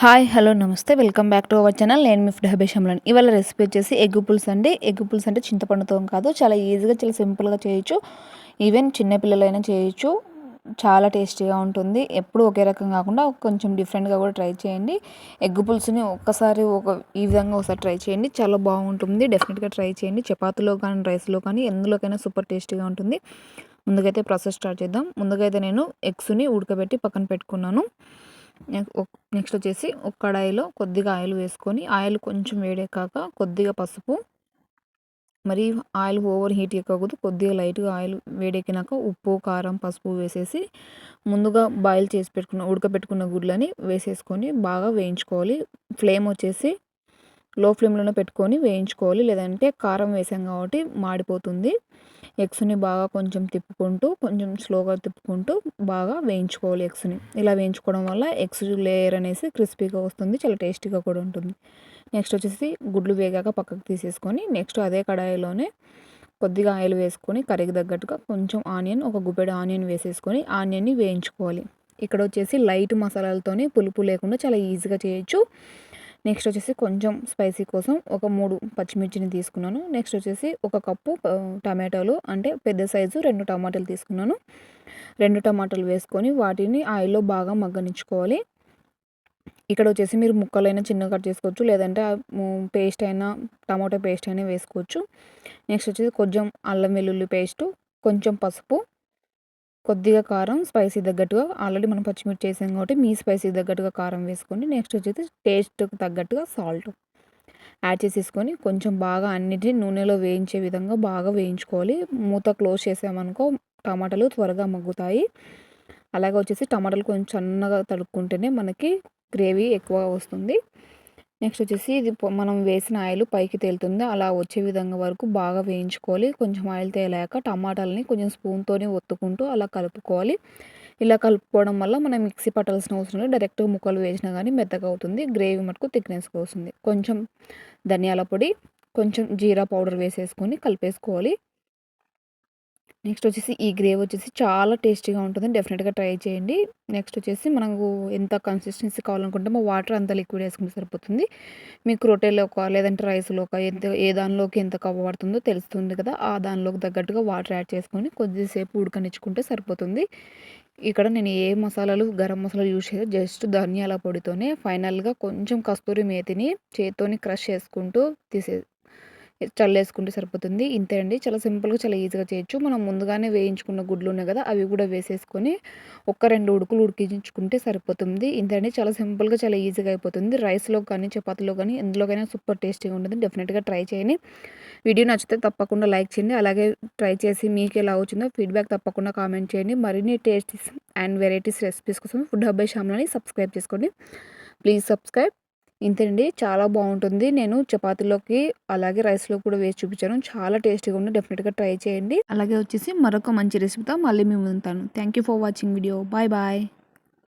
Hi hello నమస్తే. Welcome back to our channel. నేను మీ ఫుడ్ హబేషంలని ఇవాళ రెసిపీ వచ్చేసి ఎగ్ పులుసు అండి. ఎగ్ పులుసు అంటే చింతపండుతో కాదు చాలా ఈజీగా చాలా సింపుల్గా చేయొచ్చు. ఈవెన్ చిన్నపిల్లలైనా చేయొచ్చు. చాలా టేస్టీగా ఉంటుంది. ఎప్పుడు ఒకే రకం కాకుండా కొంచెం డిఫరెంట్గా కూడా ట్రై చేయండి. ఎగ్ పులుసుని ఒక్కసారి ఒక ఈ విధంగా ఒకసారి ట్రై చేయండి. చాలా బాగుంటుంది. డెఫినెట్గా ట్రై చేయండి. చపాతీలో కానీ రైస్లో కానీ ఎందులోకైనా సూపర్ టేస్టీగా ఉంటుంది. ముందుకైతే ప్రాసెస్ స్టార్ట్ చేద్దాం. ముందుకైతే నేను ఎగ్స్ని ఉడకబెట్టి పక్కన పెట్టుకున్నాను. నెక్స్ట్ వచ్చేసి ఒక కడాయిలో కొద్దిగా ఆయిల్ వేసుకొని ఆయిల్ కొంచెం వేడెక్కాక కొద్దిగా పసుపు మరి ఆయిల్ ఓవర్ హీట్ ఎక్కకూడదు కొద్దిగా లైట్గా ఆయిల్ వేడెక్కినాక ఉప్పు కారం పసుపు వేసేసి ముందుగా బాయిల్ చేసి పెట్టుకున్న ఉడకబెట్టుకున్న గుడ్లని వేసేసుకొని బాగా వేయించుకోవాలి. ఫ్లేమ్ వచ్చేసి లో ఫ్లేమ్లోనే పెట్టుకొని వేయించుకోవాలి. లేదంటే కారం వేసాం కాబట్టి మాడిపోతుంది. ఎగ్స్ని బాగా కొంచెం తిప్పుకుంటూ కొంచెం స్లోగా తిప్పుకుంటూ బాగా వేయించుకోవాలి ఎగ్స్ని. ఇలా వేయించుకోవడం వల్ల ఎగ్స్ లేయర్ అనేసి క్రిస్పీగా వస్తుంది చాలా టేస్టీగా కూడా ఉంటుంది. నెక్స్ట్ వచ్చేసి గుడ్లు వేగాక పక్కకు తీసేసుకొని నెక్స్ట్ అదే కడాయిలోనే కొద్దిగా ఆయిల్ వేసుకొని కర్రీకి తగ్గట్టుగా కొంచెం ఆనియన్ ఒక గుప్పెడు ఆనియన్ వేసేసుకొని ఆనియన్ని వేయించుకోవాలి. ఇక్కడ వచ్చేసి లైట్ మసాలాలతోనే పులుపు లేకుండా చాలా ఈజీగా చేయొచ్చు. నెక్స్ట్ వచ్చేసి కొంచెం స్పైసీ కోసం ఒక మూడు పచ్చిమిర్చిని తీసుకున్నాను. నెక్స్ట్ వచ్చేసి ఒక కప్పు టమాటాలు అంటే పెద్ద సైజు రెండు టమాటాలు తీసుకున్నాను. రెండు టమాటాలు వేసుకొని వాటిని ఆయిల్లో బాగా మగ్గనించుకోవాలి ఇక్కడ వచ్చేసి మీరు ముక్కలైనా చిన్నగా కట్ చేసుకోవచ్చు లేదంటే పేస్ట్ అయినా టమాటో పేస్ట్ అయినా వేసుకోవచ్చు. నెక్స్ట్ వచ్చేసి కొంచెం అల్లం వెల్లుల్లి పేస్టు కొంచెం పసుపు కొద్దిగా కారం స్పైసీ తగ్గట్టుగా. ఆల్రెడీ మనం పచ్చిమిర్చి చేసాం కాబట్టి మీ స్పైసీ తగ్గట్టుగా కారం వేసుకోండి. నెక్స్ట్ వచ్చేసి టేస్ట్కి తగ్గట్టుగా సాల్ట్ యాడ్ చేసేసుకొని కొంచెం బాగా అన్నిటిని నూనెలో వేయించే విధంగా బాగా వేయించుకోవాలి. మూత క్లోజ్ చేసామనుకో టమాటాలు త్వరగా మగ్గుతాయి. అలాగే వచ్చేసి టమాటాలు కొంచెం సన్నగా తడుక్కుంటేనే మనకి గ్రేవీ ఎక్కువ వస్తుంది. నెక్స్ట్ వచ్చేసి ఇది మనం వేసిన ఆయిల్ పైకి తేలుతుంది. అలా వచ్చే విధంగా వరకు బాగా వేయించుకోవాలి. కొంచెం ఆయిల్ తేలాక టమాటాలని కొంచెం స్పూన్తోనే ఒత్తుకుంటూ అలా కలుపుకోవాలి. ఇలా కలుపుకోవడం వల్ల మనం మిక్సీ పట్టాల్సిన అవసరం లేదు. డైరెక్ట్గా ముక్కలు వేసినా కానీ మెత్తగా అవుతుంది. గ్రేవీ మటుకు థిక్నెస్గా వస్తుంది. కొంచెం ధనియాల పొడి కొంచెం జీరా పౌడర్ వేసేసుకొని కలిపేసుకోవాలి. నెక్స్ట్ వచ్చేసి ఈ గ్రేవ్ వచ్చేసి చాలా టేస్టీగా ఉంటుంది డెఫినెట్గా ట్రై చేయండి. నెక్స్ట్ వచ్చేసి మనకు ఎంత కన్సిస్టెన్సీ కావాలనుకుంటే మా వాటర్ అంత లిక్విడ్ వేసుకుంటే సరిపోతుంది. మీకు రొట్టెలోక లేదంటే రైస్లోక ఎంత ఏ దానిలోకి ఎంత కవ్వ పడుతుందో తెలుస్తుంది కదా ఆ దానిలోకి తగ్గట్టుగా వాటర్ యాడ్ చేసుకొని కొద్దిసేపు ఉడకనిచ్చుకుంటే సరిపోతుంది. ఇక్కడ నేను ఏ మసాలాలు గరం మసాలాలు యూజ్ చేయలేదు జస్ట్ ధనియాల పొడితోనే ఫైనల్గా కొంచెం కస్తూరి మేతిని చేతితోని క్రష్ చేసుకుంటూ తీసే చల్లేసుకుంటే సరిపోతుంది. ఇంతే అండి. చాలా సింపుల్గా చాలా ఈజీగా చేయొచ్చు. మనం ముందుగానే వేయించుకున్న గుడ్లు ఉన్నాయి కదా అవి కూడా వేసేసుకొని ఒక్క రెండు ఉడుకులు ఉడికించుకుంటే సరిపోతుంది. ఇంతే అండి. చాలా సింపుల్గా చాలా ఈజీగా అయిపోతుంది. రైస్లో కానీ చపాతీలో కానీ ఎందులోకైనా సూపర్ టేస్టీగా ఉంటుంది. డెఫినెట్గా ట్రై చేయండి. వీడియో నచ్చితే తప్పకుండా లైక్ చేయండి. అలాగే ట్రై చేసి మీకు ఎలా వచ్చిందో ఫీడ్బ్యాక్ తప్పకుండా కామెంట్ చేయండి. మరిన్ని టేస్టీస్ అండ్ వెరైటీస్ రెసిపీస్ కోసం ఫుడ్ హబ్బై షామ్లని సబ్స్క్రైబ్ చేసుకోండి. Please subscribe. ఇంతేనండి. చాలా బాగుంటుంది. నేను చపాతీలోకి అలాగే రైస్లో కూడా వేసి చూపించాను. చాలా టేస్టీగా ఉంది. డెఫినెట్గా ట్రై చేయండి. అలాగే వచ్చేసి మరొక మంచి రెసిపీతో మళ్ళీ మేము ఉంటాను. Thank you for watching video. Bye bye.